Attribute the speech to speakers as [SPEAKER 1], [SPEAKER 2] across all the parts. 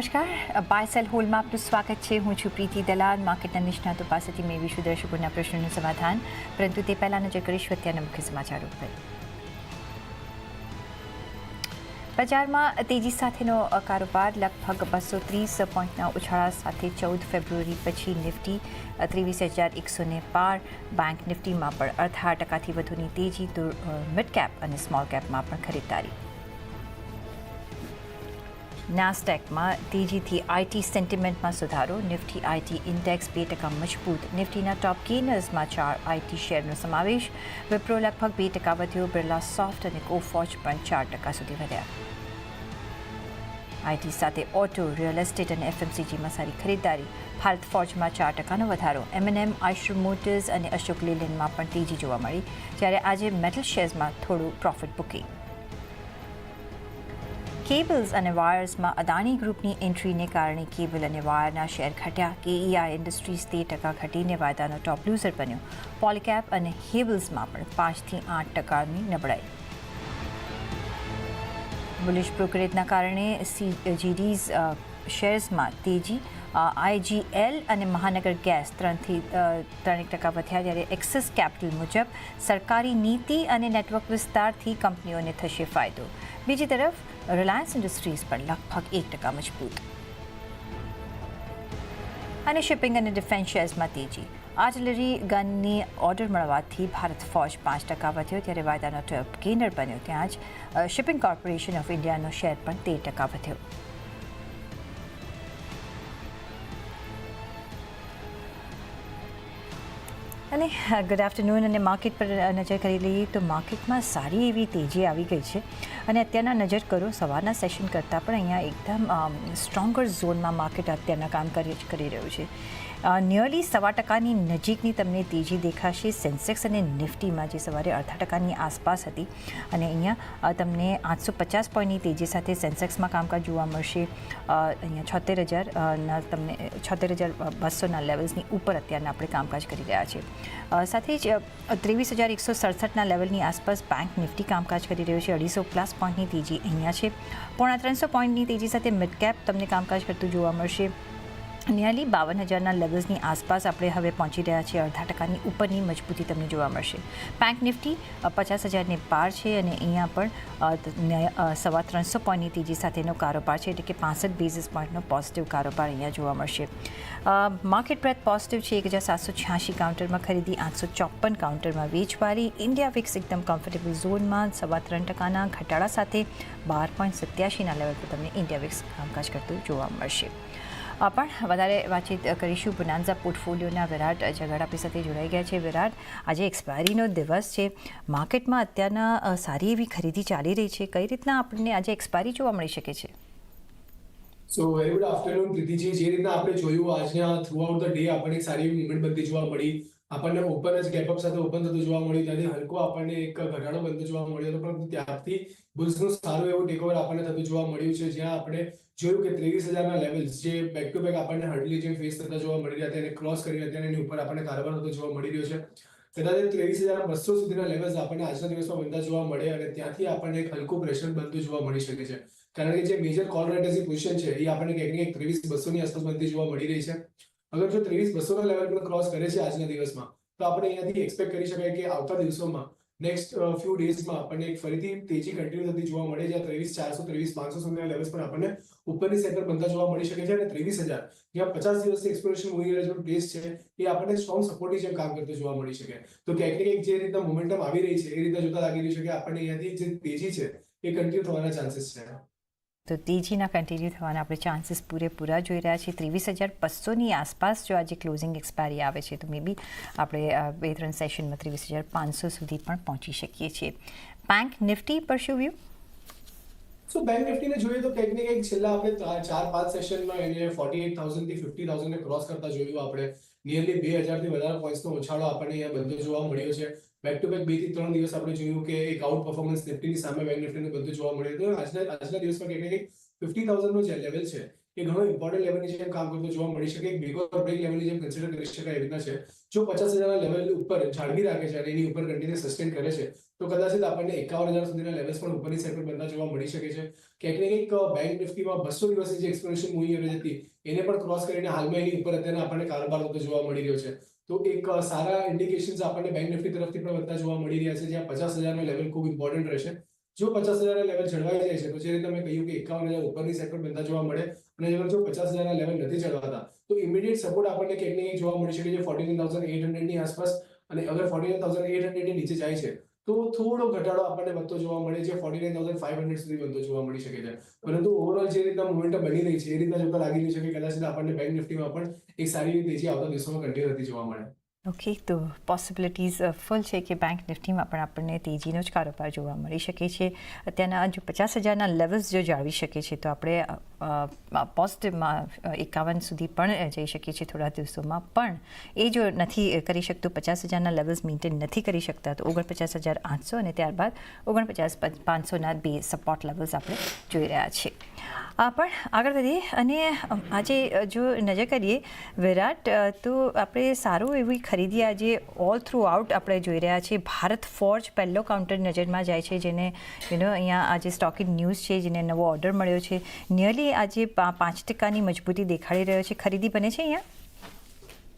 [SPEAKER 1] નમસ્કાર. બાયસેલ હોલમાં આપનું સ્વાગત છે. હું છું પ્રીતિ દલાલ માર્કેટના નિષ્ણાતો પાસેથી મેળવીશું દર્શકોના પ્રશ્નોનું સમાધાન. પરંતુ તે પહેલાં નજર કરીશું અત્યારના મુખ્ય સમાચારો પર બજારમાં તેજી સાથેનો કારોબાર લગભગ બસો ત્રીસ પોઈન્ટના ઉછાળા સાથે ચૌદ ફેબ્રુઆરી પછી નિફ્ટી ત્રેવીસ હજાર એકસો ને પાર બેંક નિફ્ટીમાં પણ અડધા ટકાથી વધુની તેજી તો મિડ કેપ અને સ્મોલ કેપમાં પણ ખરીદદારી. નાસ્ટેકમાં તેજીથી આઈટી સેન્ટિમેન્ટમાં સુધારો નિફ્ટી આઈટી ઇન્ડેક્સ બે ટકા મજબૂત નિફ્ટીના ટોપ ગેનર્સમાં ચાર આઈટી શેરનો સમાવેશ. વિપ્રો લગભગ બે ટકા વધ્યો બિરલા સોફ્ટ અને કોફોચ પણ ચાર ટકા સુધી વધ્યા. આઈટી સાથે ઓટો રિયલ એસ્ટેટ અને એફએમસીજીમાં સારી ખરીદદારી. ભારત ફોર્જમાં ચાર ટકાનો વધારો. એમએનએમ આઈશ્ર મોટર્સ અને અશોક લેલેન્ડમાં પણ તેજી જોવા મળી. જ્યારે આજે મેટલ શેર્સમાં થોડું પ્રોફિટ બુકિંગ કેબલ્સ અને વાયર્સમાં અદાણી ગ્રુપની એન્ટ્રીને કારણે કેબલ અને વાયરના શેર ઘટ્યા. કેઈઆઈ ઇન્ડસ્ટ્રીઝ તે ટકા ઘટીને વાયદાનો ટોપ લૂઝર બન્યો. પોલિકેપ અને હેબલ્સમાં પણ પાંચથી આઠ ટકાની નબળાઈ. બુલિશ બ્રોકરેજના કારણે જીડીઝ શેર્સમાં તેજી. આઈજીએલ અને મહાનગર ગેસ ત્રણથી ત્રણેક ટકા વધ્યા જ્યારે એક્સિસ કેપિટલ મુજબ સરકારી નીતિ અને નેટવર્ક વિસ્તારથી કંપનીઓને થશે ફાયદો. બીજી તરફ રિલાયન્સ ઇન્ડસ્ટ્રીઝ પણ લગભગ એક ટકા મજબૂત અને શિપિંગ અને ડિફેન્સ શેર્સમાં તેજી આર્ટિલરી ગનની ઓર્ડર મળવાથી ભારત ફોજ પાંચ ટકા વધ્યો ત્યારે વાયદાનો ટોપ ગેનર બન્યો ત્યાં જ શિપિંગ કોર્પોરેશન ઓફ ઇન્ડિયાનો શેર પણ તેર ટકા વધ્યો અને ગુડ આફ્ટરનૂન અને માર્કેટ પર નજર કરી લઈએ તો માર્કેટમાં સારી એવી તેજી આવી ગઈ છે અને અત્યારના નજર કરો, સવારના સેશન કરતાં પણ અહીંયા એકદમ સ્ટ્રોંગર ઝોનમાં માર્કેટ અત્યારના કામ કરી કરી રહ્યું છે. નિયરલી સવા ટકાની નજીકની તમને તેજી દેખાશે. સેન્સેક્સ અને નિફ્ટીમાં જે સવારે અડધા ટકાની આસપાસ હતી. અને અહીંયા તમને આઠસો પચાસ પોઈન્ટની તેજી સાથે સેન્સેક્સમાં કામકાજ જોવા મળશે. અહીંયા છોતેર હજારના તમને, છોતેર હજાર બસોના લેવલ્સની ઉપર અત્યારના આપણે કામકાજ કરી રહ્યા છીએ સાથે જ ત્રેવીસ હજાર એકસો સડસઠના લેવલની આસપાસ બેંક નિફ્ટી કામકાજ કરી રહ્યો છે. અઢીસો પ્લસ પોઈન્ટની તેજી અહીંયા છે. પોણા ત્રણસો પોઈન્ટની તેજી સાથે મિડ કેપ તમને કામકાજ કરતું જોવા મળશે. નિયરલી બાવન હજારના લેવલ્સની આસપાસ આપણે હવે પહોંચી રહ્યા છીએ. અડધા ટકાની ઉપરની મજબૂતી તમને જોવા મળશે. બેંક નિફ્ટી પચાસ હજારની પાર છે અને અહીંયા પણ સવા ત્રણસો પોઈન્ટની તેજી સાથેનો કારોબાર છે. એટલે કે પાસઠ બેઝિસ પોઈન્ટનો પોઝિટિવ કારોબાર અહીંયા જોવા મળશે. માર્કેટ બ્રેથ પોઝિટિવ છે. એક હજાર સાતસો છ્યાસી કાઉન્ટરમાં ખરીદી, આઠસો ચોપન કાઉન્ટરમાં વેચવારી. ઇન્ડિયા વિક્સ એકદમ કમ્ફર્ટેબલ ઝોનમાં સવા ત્રણ ટકાના ઘટાડા સાથે બાર પોઈન્ટ સત્યાસીના લેવલ પર તમને ઇન્ડિયા વિક્સ કામકાજ કરતું જોવા મળશે. પણ વધારે વાતચીત કરીશું. બોનાન્ઝા પોર્ટફોલિયોના વિરાટ ઝઘડાપી સાથે જોડાઈ ગયા છે. વિરાટ, આજે એક્સપાયરીનો દિવસ છે. માર્કેટમાં અત્યારના સારી એવી ખરીદી ચાલી રહી છે. કઈ રીતના આપણને આજે એક્સપાયરી જોવા મળી શકે છે?
[SPEAKER 2] So very good afternoon Preeti ji. જે રીતના આપણે જોયું, આજના થ્રુ આઉટ ધ ડે આપણને સારી એવી મુવમેન્ટ બધી જોવા મળી. આપણને ઓપન જ ગેપઅપ સાથે ઓપન થતું જોવા મળ્યું. ત્યાંથી હલકો આપણને એક ઘટાડો બનતો જોવા મળ્યો હતો. પરંતુ ત્યારથી બુલ્સનું સારું એવું ટેકઓવર આપણને થતું જોવા મળ્યું છે. જ્યાં આપણે જોયું કે ત્રેવીસ હજારના લેવલ્સ જે બેક ટુ બેક આપણને હર્ડલી જેમ ફેસ થતા જોવા મળી રહ્યા હતા એને ક્રોસ કરી અત્યારે એની ઉપર આપણને કારોબાર થતો જોવા મળી રહ્યો છે. કદાચ ત્રેવીસ હજાર બસો સુધીના લેવલ્સ આપણને આજના દિવસમાં બનતા જોવા મળે અને ત્યાંથી આપણને એક હલકું પ્રેશર બનતું જોવા મળી શકે છે. કારણ કે જે મેજર કોલ રાઇટર્સની પોઝિશન છે, એ આપણને ક્યાંક ને ક્યાંક ત્રેવીસ બસોની આસપાસ બનતી જોવા મળી રહી છે. અગર જો ત્રેવીસ બસોના લેવલ પર ક્રોસ કરે છે આજના દિવસમાં, તો આપણે અહીંયાથી એક્સપેક્ટ કરી શકાય કે આવતા દિવસોમાં નેક્સ્ટ ફ્યુ ડેઝમાં આપણને એક ફરીથી તેજી કન્ટિન્યુ થતી જોવા મળે જ્યાં ત્રેવીસ ચારસો, ત્રેવીસ પાંચસો સુધીના લેવલ્સ પર આપણને ઉપરની સેન્ટર બનતા જોવા મળી શકે છે અને ત્રેવીસ હજાર, જ્યાં પચાસ દિવસથી એક્સપ્લોરેશન મૂવી રહ્યો પ્લેસ છે, એ આપણને સ્ટ્રોંગ સપોર્ટની જેમ કામ કરતો જોવા મળી શકે. તો ક્યાંક ને જે રીતના મોમેન્ટમ આવી રહી છે, એ રીતે જોતા લાગી રહ્યું છે કે આપણને અહીંયાથી જે તેજી છે, એ કન્ટિન્યુ થવાના ચાન્સીસ છે.
[SPEAKER 1] તો તેજીના કન્ટિન્યુ થવાના આપણે ચાન્સીસ પૂરેપૂરા જોઈ રહ્યા છીએ. ત્રેવીસ હજાર બસોની આસપાસ જો આજે ક્લોઝિંગ એક્સપાયરી આવે છે, તો મે બી આપણે બે ત્રણ સેશનમાં ત્રેવીસ હજાર પાંચસો સુધી પણ પહોંચી શકીએ છીએ. બેંક નિફ્ટી પર શું વ્યૂ
[SPEAKER 2] સો બેંક નિફ્ટીને જોઈએ તો કંઈક ને કંઈક છેલ્લા આપણે ચાર પાંચ સેશનમાં એને ફોર્ટી એટ થાઉઝન્ડથી ફિફ્ટી થાઉઝન્ડને ક્રોસ કરતા જોયું આપણે. નિયરલી બે હજારથી વધારે પોઈન્ટ્સનો ઉછાળો આપણને અહીંયા બંધો જોવા મળ્યો છે. બેક ટુ બેક બેથી ત્રણ દિવસ આપણે જોયું કે એક આઉટ પરફોર્મન્સ નિફ્ટીની સામે બેંક નિફ્ટીને બધું જોવા મળ્યું હતું. આજના આજના દિવસમાં ને કંઈક ફિફ્ટી થાઉઝન્ડનો જે લેવલ છે, એ ઘણો ઇમ્પોર્ટન્ટ લેવલની જેમ કામ કરતો જોવા મળી શકે. એક ઓર બ્રેક લેવલની જેમ કન્સિડર કરી શકાય એવી રીતના છે. જો પચાસ હજારના લેવલ ઉપર જાળવી રાખે છે અને એની ઉપર કન્ટિન્યુ સસ્ટેન કરે છે, તો કદાચિત આપણને એકાવન હજાર સુધીના લેવલ્સ પણ ઉપરની સાઈડ પર બનતા જોવા મળી શકે છે. ક્યાંક ને કંઈક બેંક નિફ્ટીમાં બસો દિવસની જે એક્સપ્લેનેશન મૂવી આવી હતી, એને પણ ક્રોસ કરીને હાલમાં એની ઉપર અત્યારે આપણને કારોબાર થતો જોવા મળી રહ્યો છે. તો એક સારા ઇન્ડિકેશન્સ આપણને બેંક નિફ્ટી તરફથી પણ વધતા જોવા મળી રહ્યા છે, જ્યાં પચાસ હજારનો લેવલ ખૂબ ઇમ્પોર્ટન્ટ રહેશે. જો પચાસ હજારના લેવલ જળવાઈ જાય છે, તો જે રીતે કહ્યું કે એકાવન હજાર ઉપરની પર બનતા જોવા મળે, અને જો પચાસ હજારના લેવલ નથી ચડવાતા તો ઇમિડિયેટ સપોર્ટ આપણને ક્યાંક ને જોવા મળી શકે છે ફોર્ટી થાઉઝન્ડ એટ હંડ્રેડની આસપાસ. અને અગર ફોર્ટી થાઉઝન્ડ એટ હંડ્રેડની નીચે જાય છે તો થોડો ઘટાડો આપણને વધતો જોવા મળે છે. Forty nine thousand five hundred સુધી વધતો જોવા મળી શકે છે. પરંતુ ઓવરઓલ જે રીતના મોમેન્ટમ બની રહી છે, એ રીતના જોતા લાગી રહ્યું છે કે કદાચ આપણને બેંક નિફ્ટીમાં પણ એક સારી તેજી આવતા દિવસોમાં કન્ટિન્યુ થતી જોવા મળે.
[SPEAKER 1] ઓકે તો પોસિબિલિટીઝ ફૂલ છે કે બેંક નિફ્ટીમાં પણ આપણને તેજીનો જ કારોબાર જોવા મળી શકે છે. અત્યારના જો પચાસ હજારના લેવલ્સ જો જાળવી શકે છે, તો આપણે પોઝિટિવમાં એકાવન સુધી પણ જઈ શકીએ છીએ થોડા દિવસોમાં. પણ એ જો નથી કરી શકતું, પચાસ હજારના લેવલ્સ મેન્ટેન નથી કરી શકતા, તો ઓગણપચાસ હજાર આઠસો અને ત્યારબાદ ઓગણપચાસ પાંચસોના બે સપોર્ટ લેવલ્સ આપણે જોઈ રહ્યા છીએ. પણ આગળ વધીએ અને આજે જો નજર કરીએ, વિરાટ તો આપણે સારું એવી ખરીદી આજે ઓલ થ્રુ આઉટ આપણે જોઈ રહ્યા છીએ. ભારત ફોર્જ પહેલો કાઉન્ટર નજરમાં જાય છે, જેને યુ અહીંયા આજે સ્ટોક ઇન ન્યૂઝ છે, જેને નવો ઓર્ડર મળ્યો છે. નિયરલી આજે પાંચ ટકાની મજબૂતી દેખાડી રહ્યો છે. ખરીદી બને છે અહીંયા?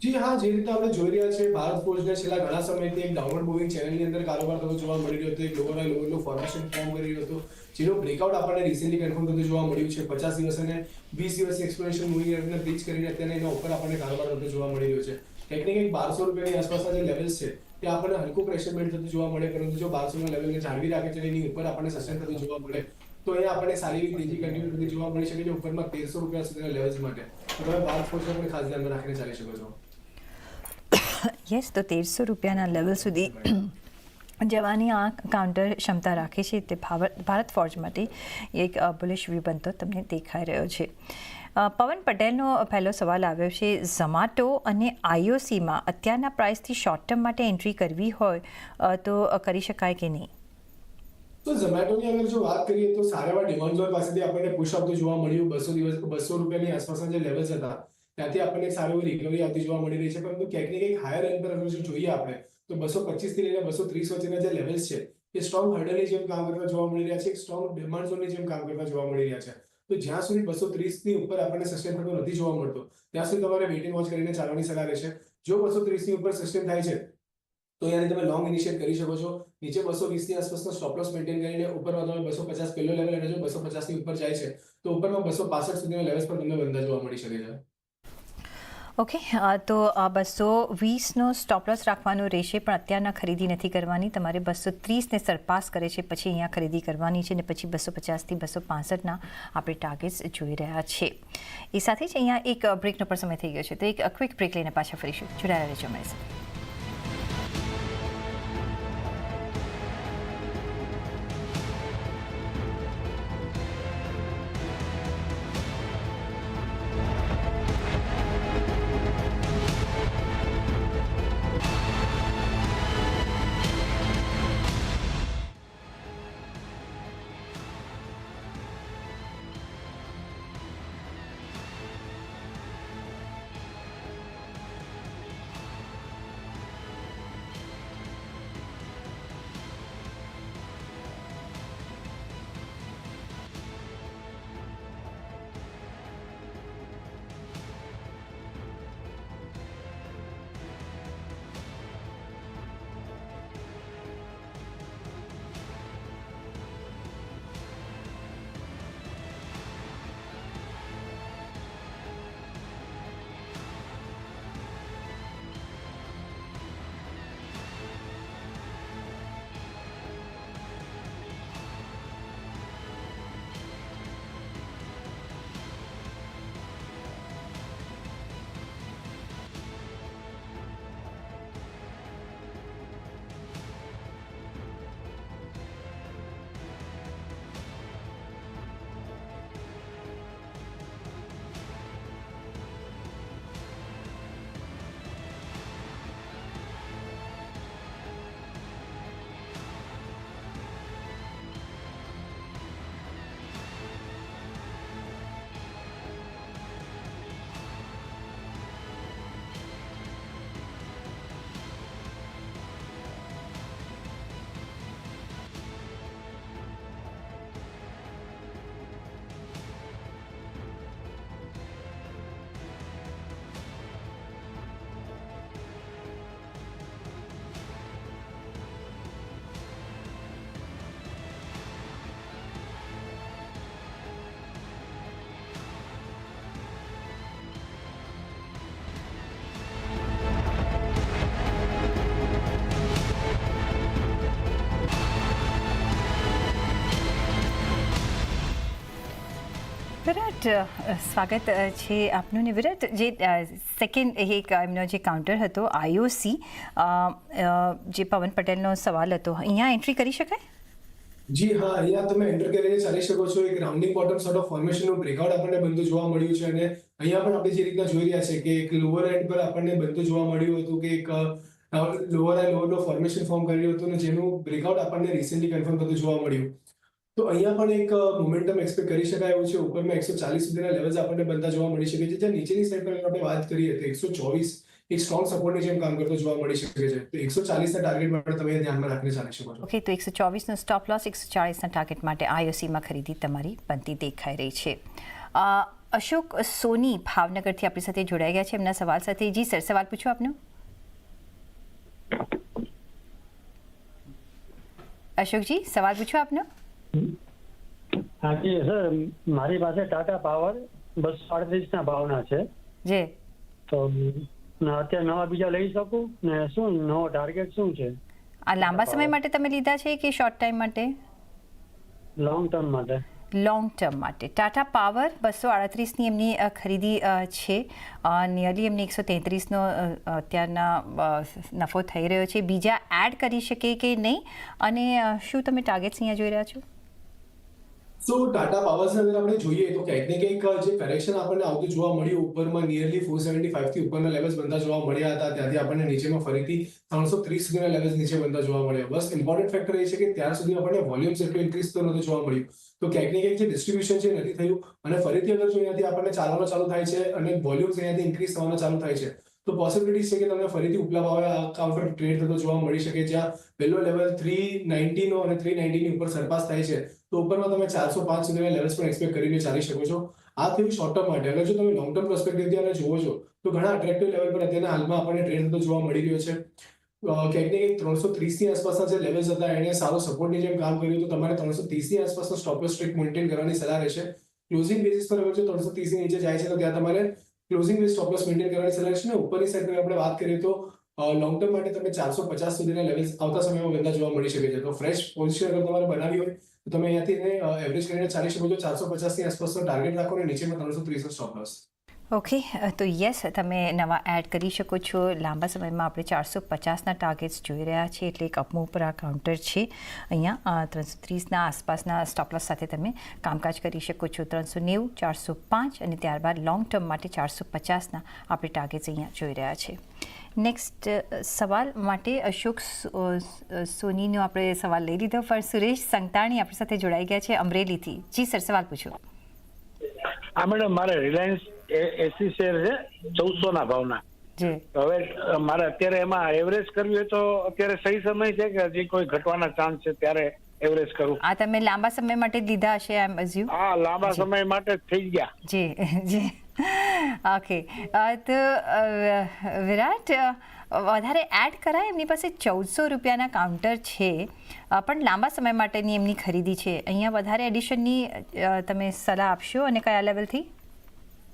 [SPEAKER 2] જી, હા, જે રીતે આપણે જોઈ રહ્યા છે, ભારત ફોર્જને છેલ્લા ઘણા સમયથી એક ડાઉનવર્ડ મૂવિંગ ચેનલની અંદર કારોબાર થતો જોવા મળી રહ્યો હતો. એક લોઅર હાઈ લોઅરનું ફોર્મેશન ફોર્મ કરી રહ્યો હતો. જેનો બ્રેકઆઉટ આપણને રિસેન્ટલી કન્ફર્મ થતું જોવા મળ્યું છે. પચાસ દિવસ અને વીસ દિવસ એક્સપ્લેનેશન મૂવિંગ એવરેજને બ્રીચ કરીને અત્યારે એના ઉપર આપણને કારોબાર થતો જોવા મળી રહ્યો છે. ને બારસો રૂપિયાની આસપાસના જે લેવલ્સ છે, તે આપણને હલકું પ્રેશર બિલ્ડ થતું જોવા મળે, પરંતુ જો બારસોના લેવલને જાળવી રાખે છે એની ઉપર આપણને સસ્ટેન થતું જોવા મળે. તો એ આપણને સારી એવી તેજી કન્ટિન્યુ જોવા મળી શકે છે ઉપરમાં તેરસો રૂપિયા સુધીના લેવલ્સ માટે. તમે બાર ફોર્સને પણ ખાસ ધ્યાનમાં રાખીને ચાલી શકો છો.
[SPEAKER 1] યસ તો તેરસો રૂપિયાના લેવલ સુધી જવાની આ કાઉન્ટર ક્ષમતા રાખે છે તે ભારત ફોર્જ માટે એક બુલિશ વ્યૂ બનતો તમને દેખાઈ રહ્યો છે. પવન પટેલનો પહેલો સવાલ આવ્યો છે ઝમાટો અને આઈઓસીમાં અત્યારના પ્રાઇસથી શોર્ટ ટર્મ માટે એન્ટ્રી કરવી હોય તો કરી શકાય કે નહીં?
[SPEAKER 2] તો ઝોમેટોની અગર જો વાત કરીએ તો સારા એવા ડિમાન્ડ ઝોન પાસેથી આપણને પુશ આપતું જોવા મળ્યું. બસો દિવસ, બસો રૂપિયાની આસપાસના જે લેવલ્સ હતા, ત્યાંથી આપણને સારી એવી રિકવરી આવતી જોવા મળી રહી છે. પરંતુ ક્યાંક ને ક્યાંક હાયર એન્ડ પર જોઈએ આપણે, તો બસો પચીસથી લઈને બસો ત્રીસ વચ્ચેના જે લેવલ્સ છે, એ સ્ટ્રોંગ હર્ડલની જેમ કામ કરતા જોવા મળી રહ્યા છે, એક સ્ટ્રોંગ ડિમાન્ડ ઝોનની જેમ કામ કરતા જોવા મળી રહ્યા છે. તો જ્યાં સુધી બસો ત્રીસની ઉપર આપણને સસ્ટેન થતો નથી જોવા મળતો, ત્યાં સુધી તમારે વેઇટિંગ વોચ કરીને ચાલવાની સલાહ રહેશે. જો બસો ત્રીસની ઉપર સસ્ટેન થાય છે તો યાની તમે લોંગ ઇનિશિયેટ કરી શકો છો. નીચે બસો વીસની આસપાસનો સ્ટોપ લોસ મેન્ટેન કરીને ઉપરમાં તમે બસો પચાસ પહેલો લેવલ અને જો બસો પચાસની ઉપર જાય છે, તો ઉપરમાં બસો પાસઠ સુધીના લેવલ્સ પર તમને બંધા જોવા મળી શકે છે.
[SPEAKER 1] ઓકે તો બસો વીસનો સ્ટોપ લોસ રાખવાનો રહેશે પણ અત્યારના ખરીદી નથી કરવાની. તમારે બસો ત્રીસને સરપાસ કરે છે, પછી અહીંયા ખરીદી કરવાની છે ને પછી બસો પચાસથી બસો પાસઠના આપણે ટાર્ગેટ્સ જોઈ રહ્યા છે. એ સાથે જ અહીંયા એક બ્રેકનો પણ સમય થઈ ગયો છે. તો એક ક્વિક બ્રેક લઈને પાછા ફરીશું. જોડાયા રહેજો અમારી સાથે. વિરાટ સ્વાગત છે આપનું ને વિરાટ જે સેકન્ડ એક એમનો જે કાઉન્ટર હતો આઈઓસી જે પવન પટેલનો સવાલ હતો અહીંયા એન્ટ્રી કરી શકાય
[SPEAKER 2] જી હા અહીંયા તમે એન્ટર કરીને ચાલી શકો છો એક રાઉન્ડિંગ બોટમ સોર્ટ ઓફ ફોર્મેશનનું બ્રેકઆઉટ આપણને બનતું જોવા મળ્યું છે અને અહીંયા પણ આપણે જે રીતના જોઈ રહ્યા છે કે એક લોઅર એન્ડ પર આપણને બનતું જોવા મળ્યું હતું કે એક lower and lower low formation form કર્યું હતું અને જેનું બ્રેકઆઉટ આપણને રિસેન્ટલી કન્ફર્મ થતું જોવા મળ્યું તો અહીંયા પણ એક મોમેન્ટમ એક્સપેક્ટ કરી શકાય એવું છે. ઉપરમાં એકસો ચાલીસ સુધીના લેવલ્સ આપણને બનતા જોવા મળી શકે છે. જ્યાં નીચેની સાઈડ પર આપણે વાત કરી તો એકસો ચોવીસ એક સ્ટ્રોંગ સપોર્ટની જેમ કામ કરતો જોવા મળી શકે છે. તો એકસો ચાલીસના ટાર્ગેટ માટે તમે ધ્યાનમાં રાખીને ચાલી શકો છો.
[SPEAKER 1] ઓકે તો એકસો ચોવીસનો સ્ટોપ લોસ એકસો ચાલીસના ટાર્ગેટ માટે આઈઓસીમાં ખરીદી તમારી બનતી દેખાઈ રહી છે. અશોક સોની ભાવનગરથી આપણી સાથે જોડાઈ ગયા છે. એમના સવાલ સાથે જી સર, સવાલ પૂછો આપનો. અશોકજી, સવાલ પૂછો આપનો.
[SPEAKER 3] હાજી સર મારી પાસે ટાટા પાવર બસો અડત્રીસના ભાવના છે.
[SPEAKER 1] જે.
[SPEAKER 3] તો અત્યારે નવા બીજા લઈ શકું? ને શું નવો ટાર્ગેટ શું છે?
[SPEAKER 1] આ લાંબા સમય માટે તમે લીધા છે કે શોર્ટ ટાઈમ માટે?
[SPEAKER 3] લોંગ ટર્મ માટે.
[SPEAKER 1] લોંગ ટર્મ માટે. ટાટા પાવર બસો આડત્રીસની એમની ખરીદી છે. નિયરલી એમને એકસો તેત્રીસનો અત્યારના નફો થઈ રહ્યો છે. બીજા એડ કરી શકે કે નહીં? અને શું તમે ટાર્ગેટ્સ અહીંયા જોઈ રહ્યા છો?
[SPEAKER 2] સો ટાટા પાવર્સને અંદર આપણે જોઈએ તો કંઈક ને કંઈક, જે કરેક્શન આપણને આવતું જોવા મળ્યું, ઉપરમાં નિયરલી ફોર સેવન્ટી ફાઈવથી ઉપરના લેવલ્સ બનતા જોવા મળ્યા હતા. ત્યાંથી આપણને નીચેમાં ફરીથી ત્રણસો ત્રીસ સુધીના લેવલ્સ નીચે બનતા જોવા મળ્યા. બસ ઇમ્પોર્ટન્ટ ફેક્ટર એ છે કે ત્યાર સુધી આપણને વોલ્યુમ્સ એટલું ઇન્ક્રીઝ તો નહોતું જોવા મળ્યું. તો ક્યાંક ને ક્યાંક જે ડિસ્ટ્રીબ્યુશન છે નથી થયું. અને ફરીથી અગર જો અહીંયાથી આપણને ચાલવાનું ચાલુ થાય છે અને વોલ્યુમ્સ અહીંયાથી ઇન્ક્રીઝ થવાનું ચાલુ થાય છે તો પોસિબિલિટી છે કે તમને ફરીથી ઉપલા ભાવે આ કાઉન્ટર ટ્રેડ થતો જોવા મળી શકે, જ્યાં પહેલો લેવલ થ્રી નો અને થ્રી ની ઉપર સરપાસ થાય છે. તો ઉપરમાં તમે ચારસો પાંચ સુધીના લેવલ્સ પણ એક્સપેક્ટ કરીને ચાલી શકો છો. આ થયું શોર્ટ ટર્મ માટે. અગર જો તમે લોંગ ટર્મ પર્સપેક્ટિવથી આને જુઓ છો, તો ઘણા અટ્રેક્ટિવ લેવલ પર અત્યારના હાલમાં આપણને ટ્રેડ થતો જોવા મળી રહ્યો છે. ક્યાંક ને ક્યાંક ત્રણસો ત્રીસની આસપાસના જે લેવલ્સ હતા, એને સારો સપોર્ટની જેમ કામ કર્યું, તો તમારે ત્રણસો ત્રીસની આસપાસનો સ્ટોપ સ્ટ્રીક મેન્ટેન કરવાની સલાહ રહેશે. ક્લોઝિંગ બેસિસ પર અગર જો ત્રણસો ત્રીસની નીચે જાય છે, તો ત્યાં તમારે closing base stop loss maintain કરવાની સલાહ છે ને? ઉપરની સાઈડ આપણે વાત કરીએ તો લોંગ ટર્મ માટે તમે ચારસો પચાસ સુધીના લેવલ્સ આવતા સમયમાં બંધા જોવા મળી શકે છે. તો ફ્રેશ પોઝિશન અગર તમારે બનાવી હોય, તો તમે અહીંયાથી એવરેજ કરીને ચાલી શકો છો ચારસો પચાસની આસપાસનો ટાર્ગેટ રાખો અને નીચેમાં ત્રણસો ત્રીસનો સ્ટોપ લોસ
[SPEAKER 1] ઓકે તો યસ તમે નવા એડ કરી શકો છો. લાંબા સમયમાં આપણે ચારસો પચાસના ટાર્ગેટ્સ જોઈ રહ્યા છીએ, એટલે એક અપમૂવ પર આ કાઉન્ટર છે. અહીંયા ત્રણસો ત્રીસના આસપાસના સ્ટોપલોસ સાથે તમે કામકાજ કરી શકો છો. ત્રણસો નેવું, ચારસો પાંચ અને ત્યારબાદ લોંગ ટર્મ માટે ચારસો પચાસના આપણે ટાર્ગેટ્સ અહીંયા જોઈ રહ્યા છે. નેક્સ્ટ સવાલ માટે અશોક સોનીનો આપણે સવાલ લઈ લીધો. પણ સુરેશ સંતાણી આપણી સાથે જોડાઈ ગયા છે અમરેલીથી. જી સર, સવાલ પૂછો.
[SPEAKER 4] હા, મેડમ, મારે રિલાયન્સ એસી શેર છે ચૌદસો ના ભાવના હવે મારે અત્યારે એમાં એવરેજ કરવી હોય તો અત્યારે સહી સમય છે કે હજી કોઈ ઘટવાના ચાન્સ છે ત્યારે એવરેજ કરું.
[SPEAKER 1] આ તમે લાંબા સમય માટે દીધા લીધા હશે એમ અઝ્યુમ
[SPEAKER 4] હા લાંબા સમય માટે થઈ ગયા.
[SPEAKER 1] જી જી. ઓકે. તો વિરાટ વધારે એડ કરાય એમની પાસે ચૌદસો રૂપિયાના કાઉન્ટર છે પણ લાંબા સમય માટેની એમની ખરીદી છે. અહીંયા વધારે એડિશનની તમે સલાહ આપશો અને કયા લેવલથી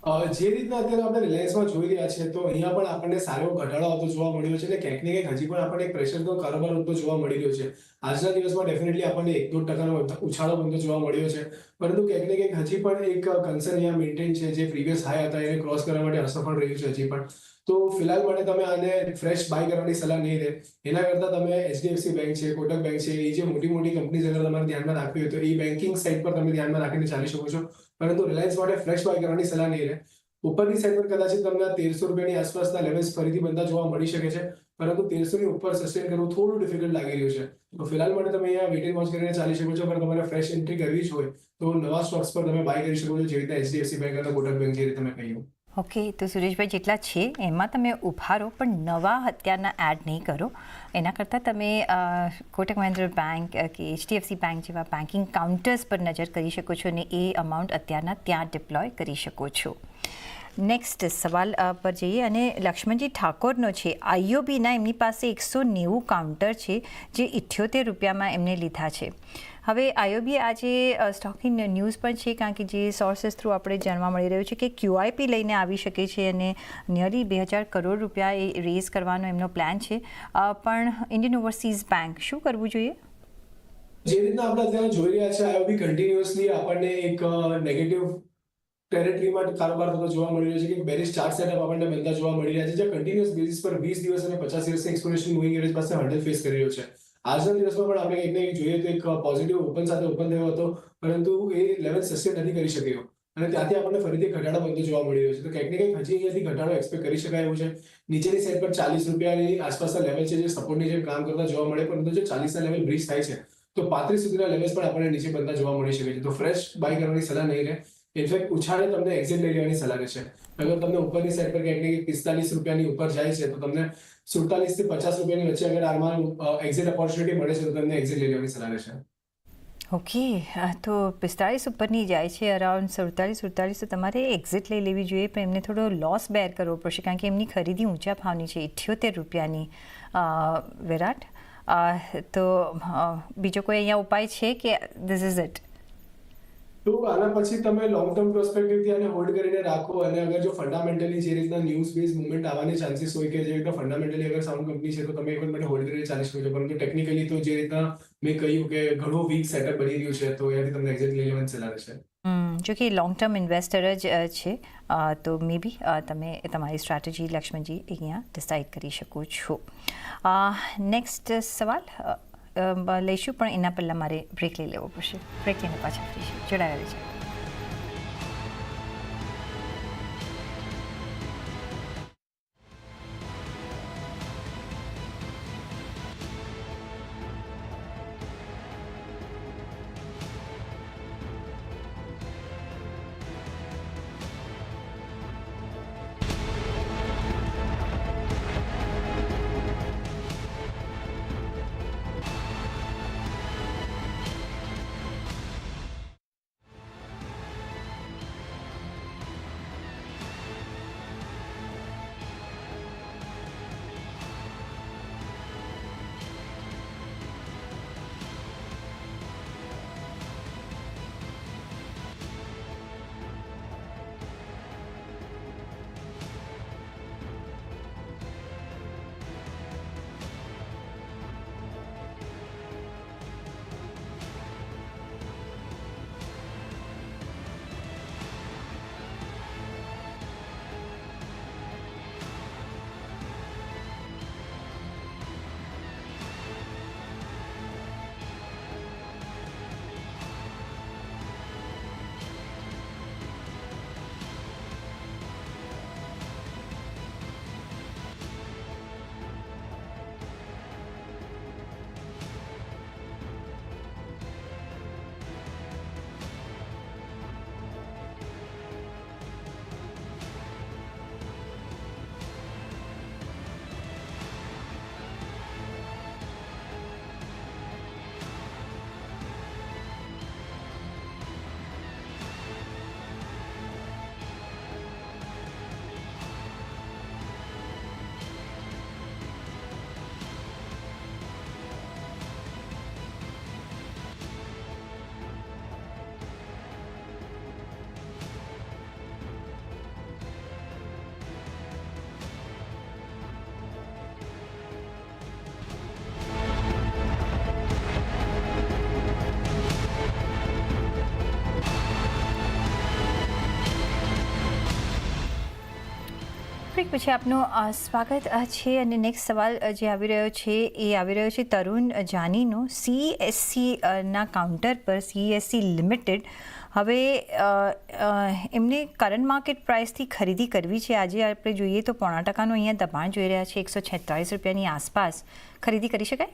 [SPEAKER 2] જે રીતના અત્યારે આપણે રિલાયન્સમાં જોઈ રહ્યા છીએ, તો અહીંયા પણ આપણને સારો ઘટાડો આવતો જોવા મળ્યો છે અને ક્યાંક ને ક્યાંક હજી પણ આપણને એક પ્રેશરનો કારોબાર વધતો જોવા મળી રહ્યો છે. આજના દિવસમાં ડેફિનેટલી આપણને એક દોઢ ટકાનો ઉછાળો બનતો જોવા મળ્યો છે. પરંતુ ક્યાંક ને ક્યાંક હજી પણ એક કન્સર્ન અહીંયા મેન્ટેન છે, જે પ્રીવિયસ હાઈ હતા, એને ક્રોસ કરવા માટે અસફળ રહ્યું છે હજી પણ. તો ફિલહાલ મને તમે આને ફ્રેશ બાય કરવાની સલાહ નહીં દે. એના કરતાં તમે એચડીએફસી બેંક છે, કોટક બેંક છે, એ જે મોટી મોટી કંપનીઝ અગર તમારે ધ્યાનમાં રાખવી હોય તો એ બેન્કિંગ સાઈડ પર તમે ધ્યાનમાં રાખીને ચાલી શકો છો. પરંતુ રિલાયન્સ માટે ફ્રેશ બાય કરવાની સલાહ નહીં રહે. ઉપરની સાઈડ પર કદાચ તમને તેરસો રૂપિયાની આસપાસના લેવલ્સ ફરીથી બનતા જોવા મળી શકે છે. પરંતુ તેરસો ની ઉપર સસ્ટેન કરવું થોડું ડિફિકલ્ટ લાગી રહ્યું છે. તો ફિલહાલ માટે તમે અહીંયા વેટેડ વોચ કરીને ચાલી શકો છો. પણ તમારે ફ્રેશ એન્ટ્રી કરવી જ હોય તો નવા સ્ટોક્સ પર તમે બાય કરી શકો છો. જેવી રીતે એચડીએફસી બેંક અથવા કોટક બેંક જે રીતે તમે કહ્યું.
[SPEAKER 1] ઓકે, તો સુરેશભાઈ, જેટલા છે, એમાં તમે ઉભારો, પણ નવા હત્યારના એડ નહીં કરો. એના કરતાં તમે કોટક મહેન્દ્ર બેંક કે એચડીએફસી બેંક જેવા બેન્કિંગ કાઉન્ટર્સ પર નજર કરી શકો છો અને એ અમાઉન્ટ અત્યારના ત્યાં ડિપ્લોય કરી શકો છો. નેક્સ્ટ સવાલ પર જઈએ અને લક્ષ્મણજી ઠાકોરનો છે. આઈઓબીના એમની પાસે એકસો નેવું કાઉન્ટર છે, જે ઇઠ્યોતેર રૂપિયામાં એમને લીધા છે. હવે આઈઓબી આજે સ્ટોકિંગ ન્યૂઝ પણ છે, કારણ કે જે સોર્સેસ થ્રુ આપણે જાણવા મળી રહ્યું છે કે ક્યુઆઈપી લઈને આવી શકે છે અને નિયરલી બે હજાર કરોડ રૂપિયા એ રેઝ કરવાનો એમનો પ્લાન છે. પણ ઇન્ડિયન ઓવરસીઝ બેંક શું કરવું જોઈએ?
[SPEAKER 2] જે રીતના આપણે અત્યારે જોઈ રહ્યા છે આઈઓબી કન્ટિન્યુઅસલી આપણને એક નેગેટિવ ટેરેટરીમાં કારોબાર થતો જોવા મળી રહ્યો છે કે બેરિસ ચાર્ટ સેટઅપ આપણને બનતા જોવા મળી રહ્યા છે, જે કન્ટિન્યુઅસ બેસિસ પર વીસ દિવસ અને પચાસ દિવસની એક્સપોનેન્શિયલ મૂવિંગ એવરેજ પાસે હર્ડલ ફેસ કરી રહ્યો છે. આજના દિવસમાં પણ આપણે એક ને જોઈએ તો એક પોઝિટિવ ઓપન સાથે ઓપન થયો હતો, પરંતુ એ લેવલ સસ્ટેન નથી કરી શક્યો. અને ત્યાંથી આપણને ફરીથી ઘટાડો બનતો જોવા મળી રહ્યો છે. તો કંઈક ને કંઈક હજી અહીંયાથી ઘટાડો એક્સપેક્ટ કરી શકાય એવું છે. નીચેની સાઈડ પર ચાલીસ રૂપિયાની આસપાસના લેવલ છે, જે સપોર્ટની જેમ કામ કરતા જોવા મળે, પરંતુ જો ચાલીસના લેવલ બ્રિજ થાય છે, તો પાંત્રીસ સુધીના લેવલ્સ પણ આપણને નીચે બનતા જોવા મળી શકે છે. તો ફ્રેશ બાય કરવાની સલાહ નહીં રહે. ઇનફેક્ટ ઉછાળે તમને એક્ઝિટ લઈ લેવાની સલાહ રહેશે. અગર તમને ઉપરની સાઈડ પર ક્યાંક ને પિસ્તાલીસ રૂપિયાની ઉપર જાય છે, તો તમને સુડતાલીસથી પચાસ રૂપિયાની વચ્ચે અગર આમાં એક્ઝિટ ઓપોર્ચ્યુનિટી મળે છે, તો તમને એક્ઝિટ લઈ લેવાની સલાહ રહેશે.
[SPEAKER 1] ઓકે તો પિસ્તાળીસ ઉપરની જાય છે અરાઉન્ડ સુડતાલીસ સુડતાલીસ તો તમારે એક્ઝિટ લઈ લેવી જોઈએ, પણ એમને થોડો લોસ બેર કરવો પડશે, કારણ કે એમની ખરીદી ઊંચા ભાવની છે, ઇઠ્યોતેર રૂપિયાની. વિરાટ તો બીજો કોઈ અહીંયા ઉપાય છે કે ધીસ ઇઝ ઇટ
[SPEAKER 2] તો આના પછી તમે લોંગ ટર્મ પ્રોસ્પેક્ટિવથી આને હોલ્ડ કરીને રાખો અને અગર જો ફંડામેન્ટલી જે રીતના ન્યૂઝ બેઝ મુવમેન્ટ આવવાની ચાન્સીસ હોય કે જે રીતના ફંડામેન્ટલી અગર સાઉન્ડ કંપની છે, તો તમે એક માટે હોલ્ડ કરીને ચાલી શકો છો. પરંતુ ટેકનિકલી તો જે રીતના મેં કહ્યું કે ઘણું વીક સેટઅપ બની રહ્યું છે, તો એનાથી તમને એક્ઝેક્ટ લઈ લેવાની સલાહ રહેશે.
[SPEAKER 1] જો લોંગ ટર્મ ઇન્વેસ્ટર જ છે. તો મે બી તમે તમારી સ્ટ્રેટેજી લક્ષ્મણજી અહીંયા ડિસાઇડ કરી શકો છો. નેક્સ્ટ સવાલ લઈશું પણ એના પહેલાં મારે બ્રેક લઈ લેવો પડશે. બ્રેક લઈને પાછા ફરીશું. છે બ્રેક પછી આપનું સ્વાગત છે અને નેક્સ્ટ સવાલ જે આવી રહ્યો છે એ આવી રહ્યો છે તરુણ જાનીનો સીએસસીના કાઉન્ટર પર સીએસસી લિમિટેડ હવે એમને કરંટ માર્કેટ પ્રાઇસથી ખરીદી કરવી છે. આજે આપણે જોઈએ તો પોણા ટકાનું અહીંયા દબાણ જોઈ રહ્યા છે. એકસો છેતાળીસ રૂપિયાની આસપાસ. ખરીદી કરી શકાય?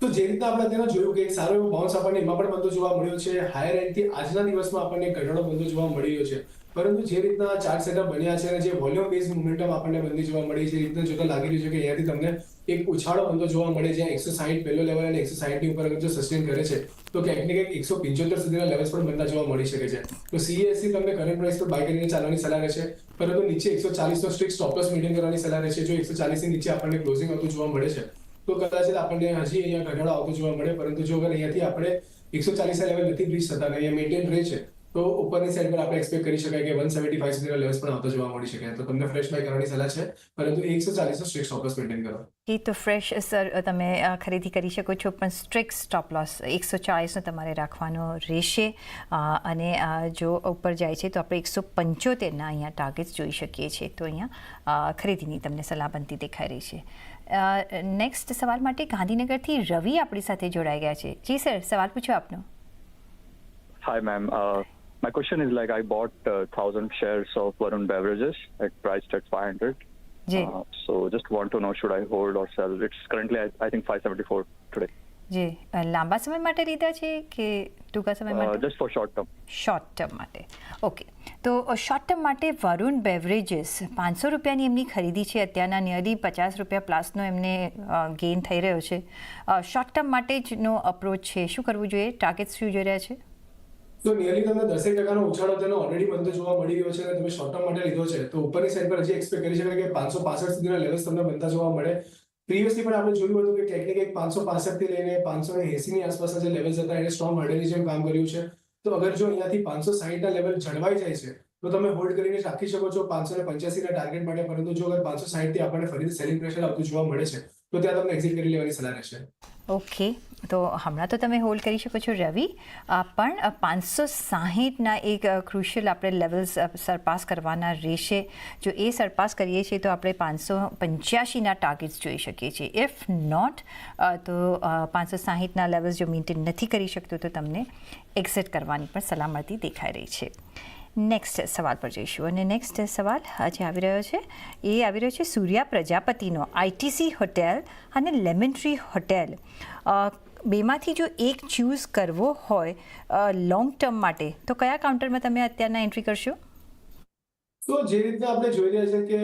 [SPEAKER 2] તો જે રીતના આપણે અત્યારે જોયું કે એક સારો એવો બાઉન્સ આપણને એમાં પણ બનતો જોવા મળ્યો છે. હાયર એન્ડથી આજના દિવસમાં આપણને ઘટાડો બનતો જોવા મળી રહ્યો છે. પરંતુ જે રીતના ચાર સેટઅપ બન્યા છે અને જે વોલ્યુમ બેઝ મોમેન્ટમ આપણને બનતી જોવા મળી છે, એ રીતના જોતા લાગી રહ્યું છે કે અહીંયાથી તમને એક ઉછાળો બંધો જોવા મળે જ્યાં એકસો સાહીઠ પહેલો લેવલ અને એકસો સાહીઠની ઉપર જો સસ્ટેન કરે છે. તો ક્યાંક ને ક્યાંક એકસો પંચોતેર સુધીના લેવલ્સ પણ બનતા જોવા મળી શકે છે. તો સીએસસી તમને કરંટ પ્રાઇસ પર બાય કરીને ચાલવાની સલાહ રહેશે પરંતુ નીચે એકસો ચાલીસ નો સ્ટ્રિક્ટ સ્ટોપ મેન્ટેન કરવાની સલાહ રહેશે જો એકસો ચાલીસની નીચે આપણને ક્લોઝિંગ આવતું જોવા મળે છે. તો કદાચ આપણને હજી અહીંયા ઘટાડો આવતો જોવા મળે, પરંતુ જો અગર અહીંયાથી આપણે એકસો ચાલીસ લેવલ નથી બ્રીચ થતા, અહીંયા મેન્ટેન રહે છે તો ઉપરની સાઈડ પર આપણે એક્સપેક્ટ કરી શકાય કે વન સેવન્ટી ફાઈવ સુધીના લેવલ્સ પણ આવતો જોવા મળી શકે. તો તમને ફ્રેશ બાય કરવાની સલાહ છે પરંતુ એકસો ચાલીસનો સ્ટ્રિક્ટ સ્ટોપ લોસ મેન્ટેન કરો.
[SPEAKER 1] એ તો ફ્રેશ સર તમે ખરીદી કરી શકો છો પણ સ્ટ્રિક્ટ સ્ટોપ લોસ એકસો ચાલીસનો તમારે રાખવાનો રહેશે. અને જો ઉપર જાય છે તો આપણે એકસો પંચોતેરના અહીંયા ટાર્ગેટ્સ જોઈ શકીએ છીએ. તો અહીંયા ખરીદીની તમને સલાહ બનતી દેખાઈ રહી છે. નેક્સ્ટ સવાલ માટે ગાંધીનગરથી રવિ આપણી સાથે જોડાઈ ગયા છે. જી સર સવાલ પૂછો આપનો.
[SPEAKER 5] હાય ma'am. Uh, my question is like I bought uh, thousand shares of Varun Beverages at priced at 500.
[SPEAKER 1] જી
[SPEAKER 5] Uh, so just want to know should I hold or sell? It's currently I, I think 574 today.
[SPEAKER 1] જી અ, લાંબા સમય માટે લીધા છે કે ટૂંકા સમય
[SPEAKER 5] Uh,
[SPEAKER 1] માટે
[SPEAKER 5] just for short term.
[SPEAKER 1] Short term માટે ઓકે તો શોર્ટ ટર્મ માટે વરુણ બેવરેજીસ પાંચસો રૂપિયાની એમની ખરીદી છે અત્યારના નિયરલી પચાસ રૂપિયા પ્લસનો એમને ગેઇન થઈ રહ્યો છે શોર્ટ ટર્મ માટે જનો અપ્રોચ છે શું કરવું જોઈએ ટાર્ગેટ શું જોઈ રહ્યા છે
[SPEAKER 2] તો નિયરલી તમને દસેક ટકાનો ઉછાળો તેનો ઓલરેડી બનતો જોવા મળી રહ્યો છે અને તમે શોર્ટ ટર્મ માટે લીધો છે. તો ઉપરની સાઈડ પર હજી એક્સપેક્ટ કરી શકાય કે પાંચસો પાસઠ સુધીના લેવલ્સ તમને બનતા જોવા મળે. પ્રીવિયસલી પણ આપણે જોયું હતું કે ક્યાંક ને ક્યાંક પાંચસો પાસઠથી લઈને પાંચસો ની આસપાસના જે લેવલ્સ હતા, એને સ્ટ્રોંગ હર્ડલની જેમ કામ કર્યું છે. તો અગર જો અહીંયાથી પાંચસો સાહીઠના લેવલ જળવાઈ જાય છે, તો તમે હોલ્ડ કરીને રાખી શકો છો પાંચસો ને પંચ્યાસીના ટાર્ગેટ માટે. પરંતુ જો અગર પાંચસો સાહીઠથી આપણને ફરીથી સેલિંગ પ્રેશર આવતું જોવા મળે છે, તો ત્યાં તમને એક્ઝિટ કરી લેવાની સલાહ રહેશે.
[SPEAKER 1] ઓકે તો હમણાં તો તમે હોલ્ડ કરી શકો છો, રવિ. પણ પાંચસો સાહીઠના એક ક્રુશિયલ આપણે લેવલ્સ સરપાસ કરવાના રહેશે. જો એ સરપાસ કરીએ છીએ તો આપણે પાંચસો પંચ્યાસીના ટાર્ગેટ્સ જોઈ શકીએ છીએ. ઇફ નોટ તો પાંચસો સાહીઠના લેવલ્સ જો મેન્ટેન નથી કરી શકતો તો તમને એક્ઝિટ કરવાની પણ સલામતી દેખાઈ રહી છે. નેક્સ્ટ સવાલ પર જઈશું અને નેક્સ્ટ સવાલ જે આવી રહ્યો છે. એ આવી રહ્યો છે, સૂર્યા પ્રજાપતિનો આઈટીસી હોટેલ અને લેમન ટ્રી હોટેલ બેમાંથી જો એક ચૂઝ કરવો હોય લોંગ ટર્મ માટે, તો કયા કાઉન્ટરમાં તમે અત્યારના એન્ટ્રી કરશો?
[SPEAKER 2] તો જે રીતના આપણે જોઈ રહ્યા છે કે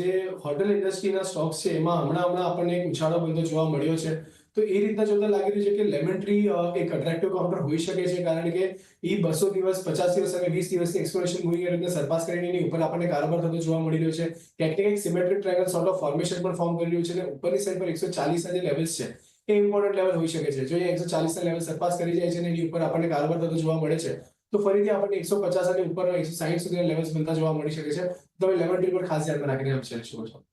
[SPEAKER 2] જે હોટેલ ઇન્ડસ્ટ્રીના સ્ટોક્સ છે, એમાં હમણાં હમણાં આપણને એક ઉછાળો બંધો જોવા મળ્યો છે. તો એ રીતના જોતા લાગી રહ્યું છે કે લેમન ટ્રી એક અટ્રેક્ટિવ કાઉન્ટર હોઈ શકે છે, કારણ કે એ બસો દિવસ, પચાસ દિવસ અને વીસ દિવસની એક્સપ્લોરેશન મૂવી એ રીતના સરપાસ કરીને એની ઉપર આપણને કારોબાર થતો જોવા મળી રહ્યો છે. ક્યાંક ને ક્યાંક symmetric triangle sort of formation પણ ફોર્મ કરી રહ્યું છે અને ઉપરની સાઈડ પર એકસો ચાલીસ જે લેવલ્સ છે એ ઇમ્પોર્ટન્ટ લેવલ હોઈ શકે છે. જો એ એકસો ચાલીસના લેવલ સરપાસ કરી જાય છે એની ઉપર આપણને કારોબાર થતો જોવા મળે છે, તો ફરીથી આપણને એકસો પચાસ અને ઉપર એકસો સાહીઠ સુધીના લેવલ્સ બનતા જોવા મળી શકે છે. તમે લેવલ ટ્રી પર ખાસ ધ્યાનમાં રાખીને આપ ચાલી શકો છો.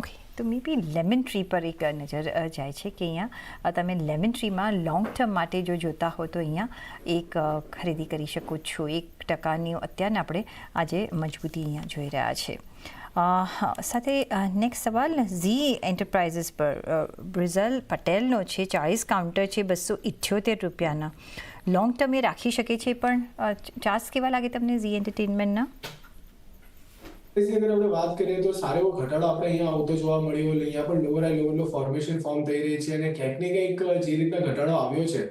[SPEAKER 1] ઓકે તો મે બી લેમન ટ્રી પર એક નજર જાય છે કે અહીંયા તમે લેમન ટ્રીમાં લોંગ ટર્મ માટે જો જોતા હો તો અહીંયા એક ખરીદી કરી શકો છો. એક ટકાની અત્યારને આપણે આજે મજબૂતી અહીંયા જોઈ રહ્યા છે. સાથે નેક્સ્ટ સવાલ ઝી એન્ટરપ્રાઇઝીસ પર બ્રિઝલ પટેલનો છે ચાળીસ કાઉન્ટર છે, બસો ઇઠ્યોતેર રૂપિયાના. લોંગ ટર્મ એ રાખી શકે છે પણ ચાર્જ કેવા લાગે તમને ઝી એન્ટરટેનમેન્ટના
[SPEAKER 2] અગર આપણે વાત કરીએ તો સારો એવો ઘટાડો આપણે અહીંયા આવતો જોવા મળ્યો અહીંયા પણ લોઅર આઈ લેવલનો ફોર્મેશન ફોર્મ થઈ રહી છે અને ક્યાંક ને ક્યાંક જે રીતના ઘટાડો આવ્યો છે,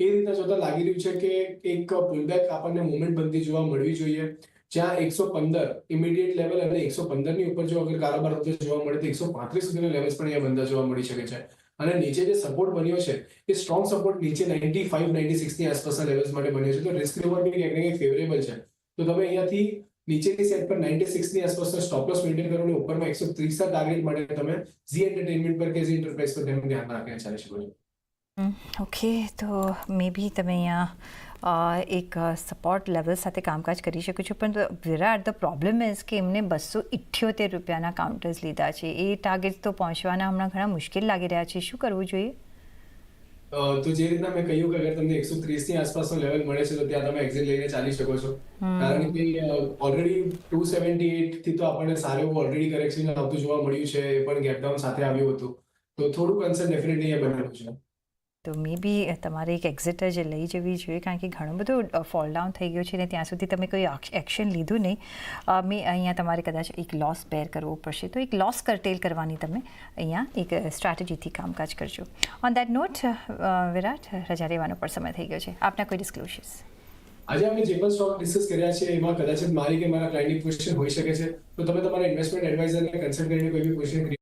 [SPEAKER 2] એ રીતના જોતા લાગી રહ્યું છે કે એક પુલબેક આપણને મુવમેન્ટ બનતી જોવા મળવી જોઈએ. જ્યાં એકસો પંદર ઇમિડિયેટ લેવલ અને એકસો પંદરની ઉપર જો અગર કારોબાર થતો જોવા મળે તો એકસો પાંત્રીસ સુધીના લેવલ્સ પણ અહીંયા બંધા જોવા મળી શકે છે. અને નીચે જે સપોર્ટ બન્યો છે, એ સ્ટ્રોંગ સપોર્ટ નીચે નાઇન્ટી ફાઈવ નાઇન્ટી સિક્સની આસપાસના લેવલ્સ માટે બન્યો છે. તો રિસ્ક રિવોર્ડ બી ક્યાંક ને ફેવરેબલ છે. તો તમે અહીંયાથી નીચેની સેટ પર 96 ની આસપાસનો સ્ટોપલોસ મેન્ટેન કરો ઉપરમાં 130 ના ટાર્ગેટ માટે તમે ઝી એન્ટરટેનમેન્ટ પર કે ઝી એન્ટરપ્રાઇઝ પર ધ્યાન રાખીને ચાલી શકો છો.
[SPEAKER 1] ઓકે તો મે તમે અહીંયા એક સપોર્ટ લેવલ સાથે કામકાજ કરી શકો છો પણ વિરાટ ધ પ્રોબ્લેમ ઇઝ કે એમને બસો ઇઠ્યોતેર રૂપિયાના કાઉન્ટર્સ લીધા છે એ ટાર્ગેટ તો પહોંચવાના હમણાં ઘણા મુશ્કેલ લાગી રહ્યા છે શું કરવું જોઈએ?
[SPEAKER 2] તો જે રીતના મેં કહ્યું કે અગર તમને 130 ની આસપાસનો લેવલ મળે છે તો ત્યાં તમે એક્ઝિટ લઈને ચાલી શકો છો. કારણ કે ઓલરેડી 278 થી તો આપણને સારું એવું ઓલરેડી કરેક્શન આવતું જોવા મળ્યું છે એ પણ ગેપડાઉન સાથે આવ્યું હતું. તો થોડું કન્સર્ન ડેફિનેટલી એ બનેલું છે.
[SPEAKER 1] તો મે બી તમારે એક એક્ઝિટ જ લઈ જવી જોઈએ, કારણ કે ઘણું બધું ફોલ ડાઉન થઈ ગયું છે ને ત્યાં સુધી તમે કોઈ એક્શન લીધું નહીં. મેં અહીંયા તમારે કદાચ એક લોસ બેર કરવો પડશે. તો એક લોસ કરટેલ કરવાની તમે અહીંયા એક સ્ટ્રેટેજીથી કામકાજ કરજો. ઓન દેટ નોટ વિરાટ, રજા લેવાનો પણ સમય થઈ ગયો છે. આપના કોઈ ડિસ્ક્લોઝર્સ
[SPEAKER 2] આજે અમે જે પણ સ્ટોક ડિસ્કસ કર્યા છે, એમાં કદાચ મારી કે મારા ક્લાયન્ટની ક્વેશ્ચન હોઈ શકે છે. તો તમે તમારા ઇન્વેસ્ટમેન્ટ એડવાઇઝરને કન્સલ્ટ કરીને કોઈ બી ક્વેશ્ચન